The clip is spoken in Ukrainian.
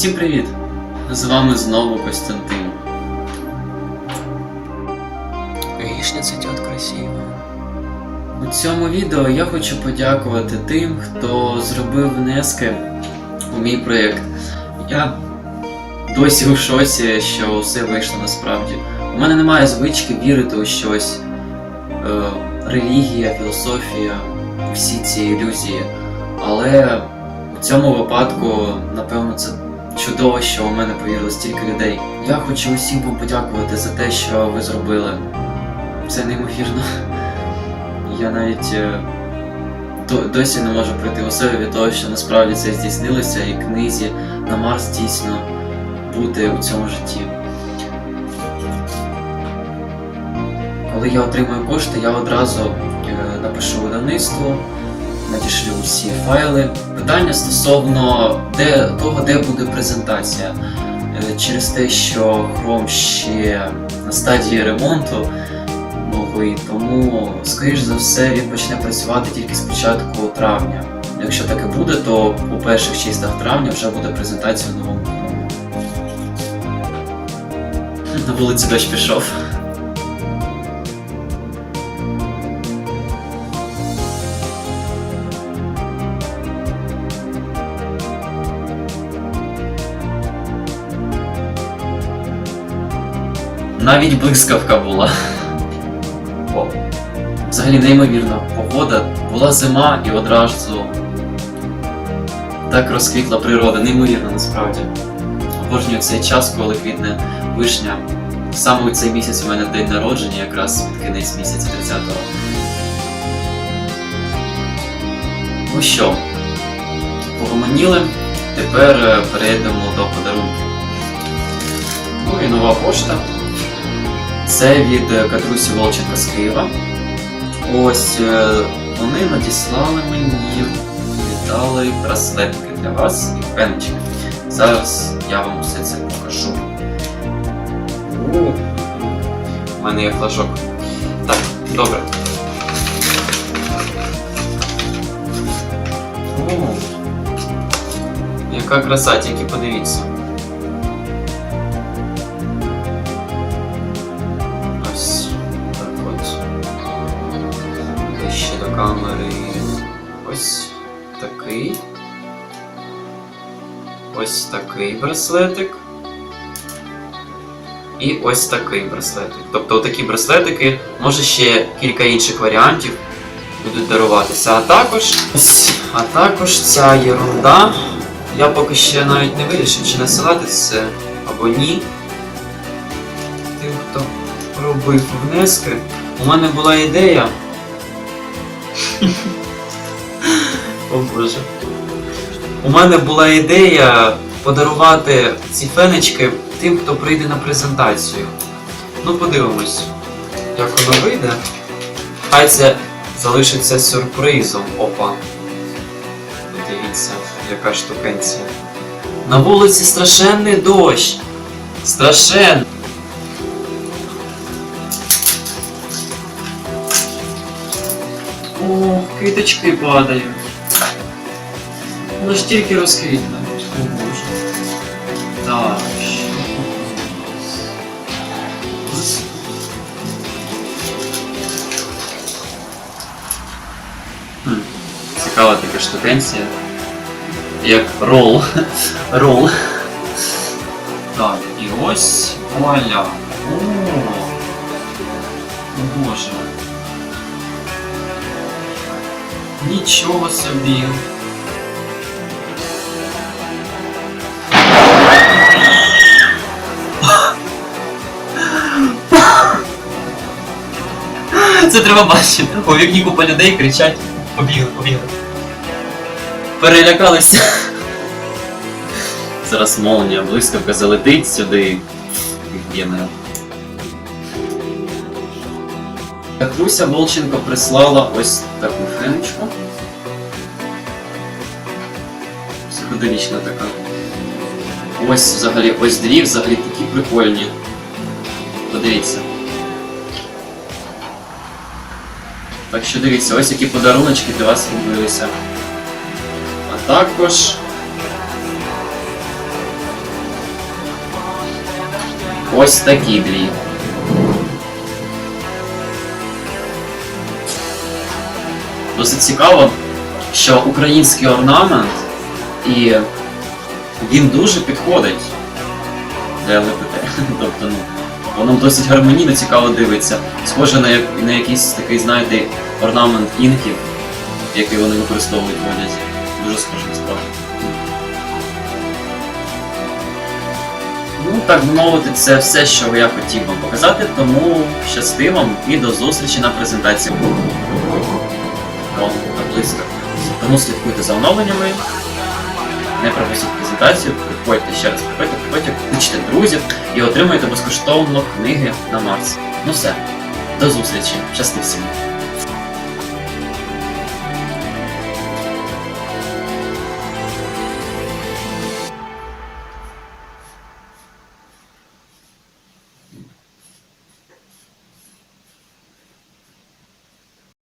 Усім привіт! З вами знову Костянтин. Вишня цветет красиво. У цьому відео я хочу подякувати тим, хто зробив внески у мій проєкт. Я досі у шоці, що все вийшло насправді. У мене немає звички вірити у щось. Е, релігія, філософія, всі ці ілюзії. Але в цьому випадку, напевно, це чудово, що у мене повірило стільки людей. Я хочу усім вам подякувати за те, що ви зробили. Це неймовірно. Я навіть е, досі не можу прийти у себе від того, що насправді це здійснилося, і книзі на Марс дійсно бути у цьому житті. Коли я отримую кошти, я одразу е, напишу видавництву, надішлю всі файли. Питання стосовно де, того, де буде презентація. Е, Через те, що Chrome ще на стадії ремонту новий, тому, скоріш за все, він почне працювати тільки з початку травня. Якщо так і буде, то у перших числах травня вже буде презентація в новому. На вулиці дощ пішов. Навіть блискавка була. О, взагалі неймовірна погода. Була зима і одразу так розквітла природа, неймовірно насправді. Обожнюю цей час, коли квітне вишня. Саме у цей місяць у мене день народження, якраз під кінець місяця 30-го. Ну що, погомоніли, тепер е, перейдемо до подарунків. Ну і нова пошта. Це від е, Катрусі Волченка з Києва. Ось е, вони надіслали мені, віддали браслетки для вас і пеночки. Зараз я вам все це покажу. У, мене є флажок. Так, добре. О, яка краса, тільки подивіться. Ось такий. Ось такий браслетик. І ось такий браслетик. Тобто такі браслетики, може ще кілька інших варіантів будуть даруватися. А також. Ось, а також ця єрунда. Я поки ще навіть не вирішив, чи насилати це або ні. Тим, хто робив внески. У мене була ідея. О боже. У мене була ідея подарувати ці фенечки тим, хто прийде на презентацію. Ну, подивимось, як воно вийде. Хай це залишиться сюрпризом. Опа. Подивіться, яка штукенція. На вулиці страшенний дощ. Страшенний. О, квіточки падають. Воно ж тільки розквітне. О боже. Так? Хм, Цікава така штукенція. Як рол. рол. Так, і ось вуаля. О, О боже. Нічого собі. Треба бачити. У вікні купа людей кричать. Побігли, побігли. Перелякалися. Зараз молнія, блискавка залетить сюди. мене. Катруся Волченко прислала ось таку феночку. Психоделічна така. Ось взагалі, ось дві взагалі такі прикольні. Подивіться. Так що дивіться, ось які подаруночки для вас робилися. А також ось такі дві. Досить цікаво, що український орнамент і він дуже підходить для ЛГБТ. Тобто, ну, воно досить гармонійно цікаво дивиться. Схоже на, як, на якийсь такий, знаєте, орнамент інків, який вони використовують в одязі. Дуже схоже насправді. Ну, так би мовити, це все, що я хотів вам показати, тому щасти вам і до зустрічі на презентації. Тому слідкуйте за оновленнями. Не пропустіть презентацію, приходьте ще раз, приходьте, приходьте, кличте друзів і отримуйте безкоштовно книги на Марс. Ну все, до зустрічі, щасти всім!